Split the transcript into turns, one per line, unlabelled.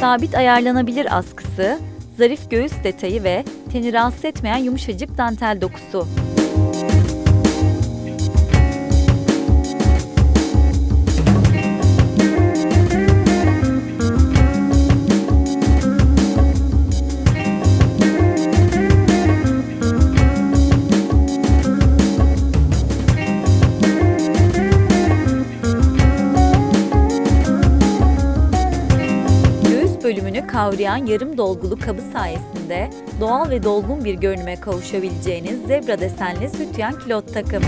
sabit ayarlanabilir askısı, zarif göğüs detayı ve teni rahatsız etmeyen yumuşacık dantel dokusu. Bölümünü kavrayan yarım dolgulu kabı sayesinde doğal ve dolgun bir görünüme kavuşabileceğiniz zebra desenli sütyen kilot takım.